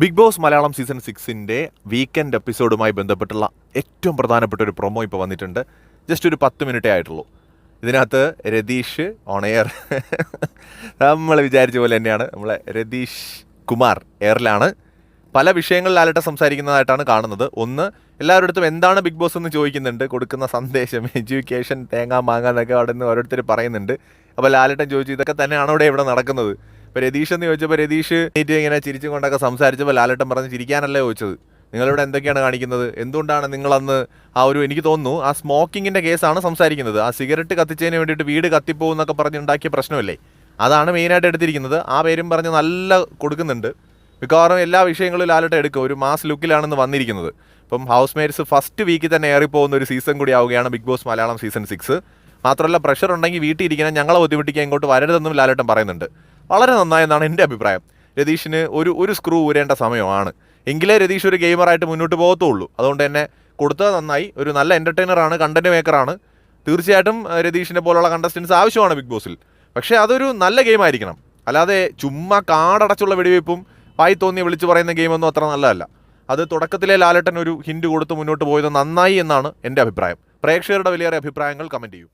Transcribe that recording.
Big Boss Malayalam season സിക്സിന്റെ weekend എപ്പിസോഡുമായി ബന്ധപ്പെട്ടുള്ള ഏറ്റവും പ്രധാനപ്പെട്ട ഒരു പ്രൊമോ ഇപ്പോൾ വന്നിട്ടുണ്ട്. ജസ്റ്റ് ഒരു പത്ത് മിനിറ്റേ ആയിട്ടുള്ളൂ. ഇതിനകത്ത് രതീഷ് ഓണെയർ നമ്മൾ വിചാരിച്ച പോലെ തന്നെയാണ്. നമ്മളെ രതീഷ് കുമാർ എയറിലാണ് പല വിഷയങ്ങളിലാലട്ടെ സംസാരിക്കുന്നതായിട്ടാണ് കാണുന്നത്. ഒന്ന് എല്ലാവരുടെ അടുത്തും എന്താണ് ബിഗ് ബോസ് എന്ന് ചോദിക്കുന്നുണ്ട്. കൊടുക്കുന്ന സന്ദേശം എഡ്യൂക്കേഷൻ തേങ്ങ മാങ്ങ എന്നൊക്കെ അവിടെ നിന്ന് ഓരോരുത്തർ പറയുന്നുണ്ട്. അപ്പോൾ ലാലട്ടൻ ചോദിച്ചു ഇതൊക്കെ തന്നെയാണോ ഇവിടെ ഇവിടെ നടക്കുന്നത്? ഇപ്പോൾ രതീഷ് എന്ന് ചോദിച്ചപ്പോൾ രതീഷ് ഇങ്ങനെ ചിരിച്ചും കൊണ്ടൊക്കെ സംസാരിച്ചപ്പോൾ ലാലട്ടൻ പറഞ്ഞ് ചിരിക്കാനല്ലേ ചോദിച്ചത്? നിങ്ങളിവിടെ എന്തൊക്കെയാണ് കാണിക്കുന്നത്? എന്തുകൊണ്ടാണ് നിങ്ങളന്ന് ആ ഒരു എനിക്ക് തോന്നുന്നു ആ സ്മോക്കിങ്ങിന്റെ കേസാണ് സംസാരിക്കുന്നത്. ആ സിഗരറ്റ് കത്തിച്ചതിന് വേണ്ടിയിട്ട് വീട് കത്തിപ്പോകുന്നൊക്കെ പറഞ്ഞ് ഉണ്ടാക്കിയ പ്രശ്നമല്ലേ? അതാണ് മെയിനായിട്ട് എടുത്തിരിക്കുന്നത്. ആ പേരും പറഞ്ഞ് നല്ല കൊടുക്കുന്നുണ്ട്. മിക്കവാറും എല്ലാ വിഷയങ്ങളും ലാലട്ട എടുക്കും. ഒരു മാസ് ലുക്കിലാണെന്ന് വന്നിരിക്കുന്നത്. ഇപ്പം ഹൗസ് മേറ്റ്സ് ഫസ്റ്റ് വീക്കിൽ തന്നെ ഏറിപ്പോകുന്ന ഒരു സീസൺ കൂടി ആവുകയാണ് Big Boss Malayalam season six മാത്രമല്ല പ്രഷർ ഉണ്ടെങ്കിൽ വീട്ടിൽ ഇരിക്കണം. ഞങ്ങളെ ബുദ്ധിമുട്ടിക്കാൻ ഇങ്ങോട്ട് വരരുതെന്നും ലാലട്ടൻ പറയുന്നുണ്ട്. വളരെ നന്നായെന്നാണ് എന്റെ അഭിപ്രായം. രതീഷിന് ഒരു ഒരു സ്ക്രൂ ഊരേണ്ട സമയമാണ്. എങ്കിലേ രതീഷ് ഒരു ഗെയിമറായിട്ട് മുന്നോട്ട് പോകത്തുള്ളൂ. അതുകൊണ്ട് തന്നെ കൊടുത്തത് നന്നായി. ഒരു നല്ല എന്റർടൈനറാണ് കണ്ടന്റ് മേക്കറാണ് തീർച്ചയായിട്ടും രതീഷിനെ പോലുള്ള കണ്ടസ്റ്റൻസ് ആവശ്യമാണ് ബിഗ് ബോസിൽ. പക്ഷേ അതൊരു നല്ല ഗെയിം ആയിരിക്കണം. അല്ലാതെ ചുമ്മാ കാടടച്ചുള്ള വെടിവയ്പ്പും വായി തോന്നി വിളിച്ചു പറയുന്ന ഗെയിമൊന്നും അത്ര നല്ലതല്ല. അത് തുടക്കത്തിലെ ലാലട്ടൻ ഒരു ഹിൻഡ് കൊടുത്ത് മുന്നോട്ട് പോയത് നന്നായി എന്നാണ് എന്റെ അഭിപ്രായം. പ്രേക്ഷകരുടെ വലിയേറെ അഭിപ്രായങ്ങൾ കമന്റ് ചെയ്യൂ.